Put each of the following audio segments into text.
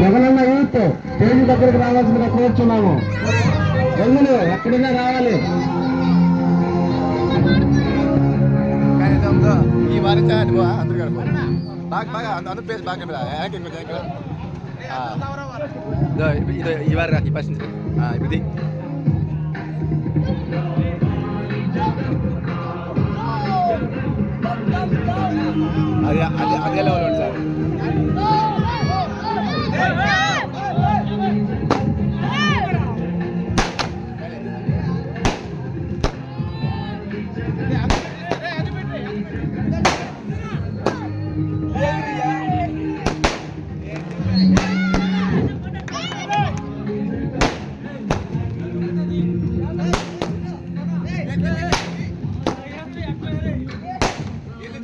Jagananna youth Telugu దగ్గరికి రావాల్సిందిగా కోరుచున్నాము. రంగులు ఎక్కడైనా రావాలి. ఈ వారి అందరు కడుపు బాగా బాగా అందరూ పేరు బాగా ఇంకో ఇది ఈ వారి ఈ పర్సెంట్ ఇది అది అది అదే లెవెల్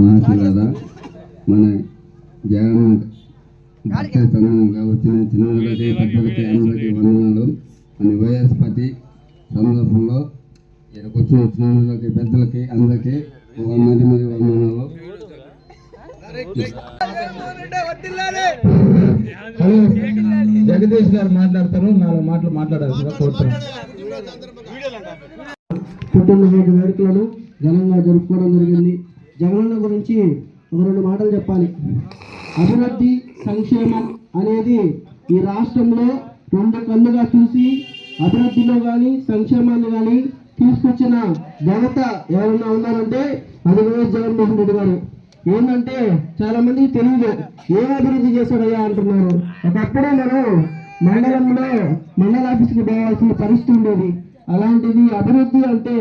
మహాశిలారా మన జగన్ వచ్చిన చిన్నలకి పెద్దలకి అందరికీ వందనాలు. మన వైఎస్ పార్టీ సందర్భంలో ఇక్కడికి వచ్చిన చిన్నలకి పెద్దలకి అందరికీ మరి మరి వందనాలు. జగదీష్ గారు మాట్లాడతారు నాలుగు మాటలు మాట్లాడాల్సిందిగా కోరుతున్నాను పుట్టినరోజు వేడుకలను ఘనంగా జరుపుకోవడం జరిగింది. జగనన్న గురించి ఒక రెండు మాటలు చెప్పాలి. అభివృద్ధి సంక్షేమం అనేది ఈ రాష్ట్రంలో రెండు కళ్ళుగా చూసి అభివృద్ధిలో కానీ సంక్షేమాన్ని కానీ తీసుకొచ్చిన ఘనత ఎవరన్నా ఉన్నారంటే అది వైఎస్ జగన్మోహన్ రెడ్డి గారు. ఏంటంటే చాలా మంది తెలియదు ఏం అభివృద్ధి చేశాడయ్యా అంటున్నారు. ఒకప్పుడు మనం మండలంలో మండల ఆఫీస్కి పోవాల్సిన పరిస్థితి ఉండేది. అలాంటిది అభివృద్ధి అంటే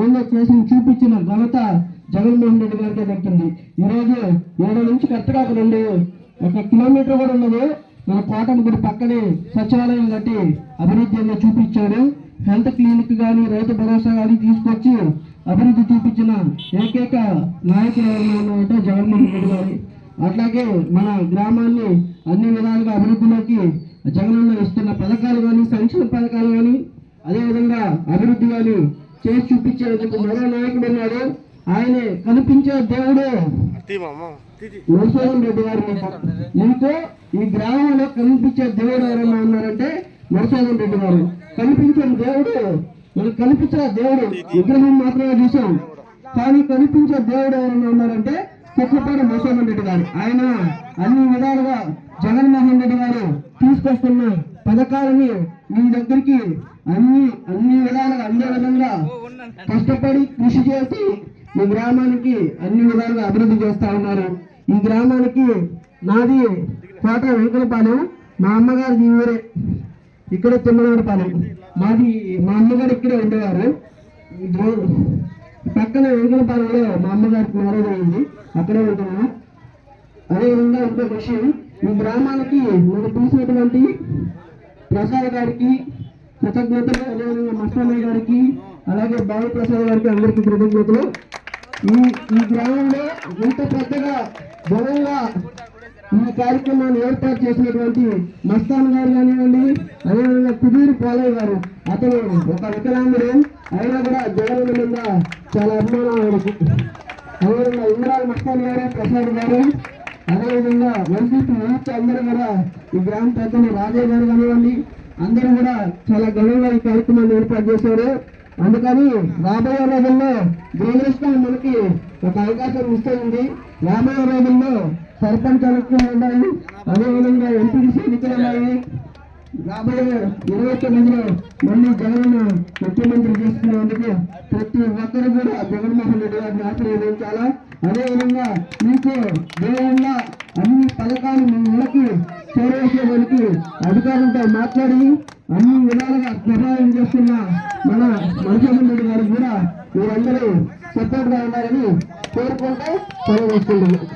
ఏందో చేసి చూపించిన ఘనత జగన్మోహన్ రెడ్డి గారికే దక్కింది ఈరోజు ఏడు నుంచి కరెక్ట్గా ఒక రెండు ఒక కిలోమీటర్ కూడా ఉన్నది. మన కోటను గుడి పక్కనే సచివాలయం కట్టి అభివృద్ధి అనేది చూపించాడు. హెల్త్ క్లినిక్ కానీ రైతు భరోసా కానీ తీసుకొచ్చి అభివృద్ధి చూపించిన ఏకైక నాయకులు ఎవరైనా అంటే జగన్మోహన్ రెడ్డి గారు. అట్లాగే మన గ్రామాన్ని అన్ని విధాలుగా అభివృద్ధిలోకి జగనన్న ఇస్తున్న పథకాలు కానీ సంక్షేమ పథకాలు కానీ అదేవిధంగా అభివృద్ధి కానీ చేసి చూపించేందుకు మరో నాయకుడు ఉన్నాడు. ఆయనే కనిపించే దేవుడు. నరసింహన్ రెడ్డి గారు మీకు ఈ గ్రామంలో కనిపించే దేవుడు ఎవరైనా ఉన్నారంటే నరసింహన్ రెడ్డి గారు. కనిపించే దేవుడు మనకు కనిపించే దేవుడు విగ్రహం మాత్రమే చూసాం. కానీ కనిపించే దేవుడు ఎవరైనా ఉన్నారంటే కుక్కపాడు నరసింహన్ రెడ్డి గారు. ఆయన అన్ని విధాలుగా జగన్మోహన్ రెడ్డి గారు తీసుకొస్తున్న పథకాలని మీ దగ్గరికి అన్ని అన్ని విధాలుగా అందే విధంగా కష్టపడి కృషి చేసి మీ గ్రామానికి అన్ని విధాలుగా అభివృద్ధి చేస్తా ఉన్నారు. ఈ గ్రామానికి నాది కోట వెంకటపాలెం మా అమ్మగారిది ఈ ఊరే. ఇక్కడ తిమ్మనాడపాలెం మాది మా అమ్మగారు ఇక్కడే ఉండేవారు. పక్కన వెంకటపాలెంలో మా అమ్మగారికి మ్యారేజ్ అయింది అక్కడే ఉంటున్నాం అదేవిధంగా ఇంకొక విషయం ఈ గ్రామానికి మనం చూసినటువంటి ప్రసాద్ గారికి కృతజ్ఞతలు అదేవిధంగా మస్తానయ్య గారికి అలాగే బాబు ప్రసాద్ గారికి అందరికీ కృతజ్ఞతలు. ఈ ఈ గ్రామంలో ఇంత పెద్దగా బలంగా ఈ కార్యక్రమాన్ని ఏర్పాటు చేసినటువంటి మస్తాన్ గారు కానివ్వండి అదేవిధంగా కుదీరు పాలయ్య గారు. అతను ఒక వికలాంగుడు అయినా కూడా జగన్ మీద చాలా అభిమానం ఆయనకు. అదేవిధంగా ఇంద్రాల మస్తాన్ గారు ప్రసాద్ గారు అదేవిధంగా వైసీపీ యూత్ అందరూ కూడా ఈ గ్రామ పెద్దలు రాజయ్య గారు కానివ్వండి అందరూ కూడా చాలా ఘనంగా ఈ కార్యక్రమాన్ని ఏర్పాటు చేశారు. అందుకని రాబోయే రోజుల్లో దురదృష్టం మనకి ఒక అవకాశం ఇస్తుంది. రాబోయే రోజుల్లో సర్పంచ్ ఎలక్షన్ ఉన్నాయి అదేవిధంగా ఎంపీసీ ఎన్నికలు ఉన్నాయి. రాబోయే ఇరవై తొమ్మిదిలో మళ్ళీ జగన్ ముఖ్యమంత్రి చేసుకునేందుకు ప్రతి ఒక్కరు కూడా జగన్మోహన్ రెడ్డి గారిని ఆశీర్వదించాలా? అదేవిధంగా మీకు దేవుళ్ళ అన్ని పథకాలు మీ ఇళ్ళకి చేరవేసేదానికి అధికారులతో మాట్లాడి అన్ని విధాలుగా సహాయం చేస్తున్న మన మనసోహన్ రెడ్డి గారు కూడా మీరందరూ సపోర్ట్గా ఉన్నారని కోరుకుంటూ సెలవు తీసుకుంటున్నాను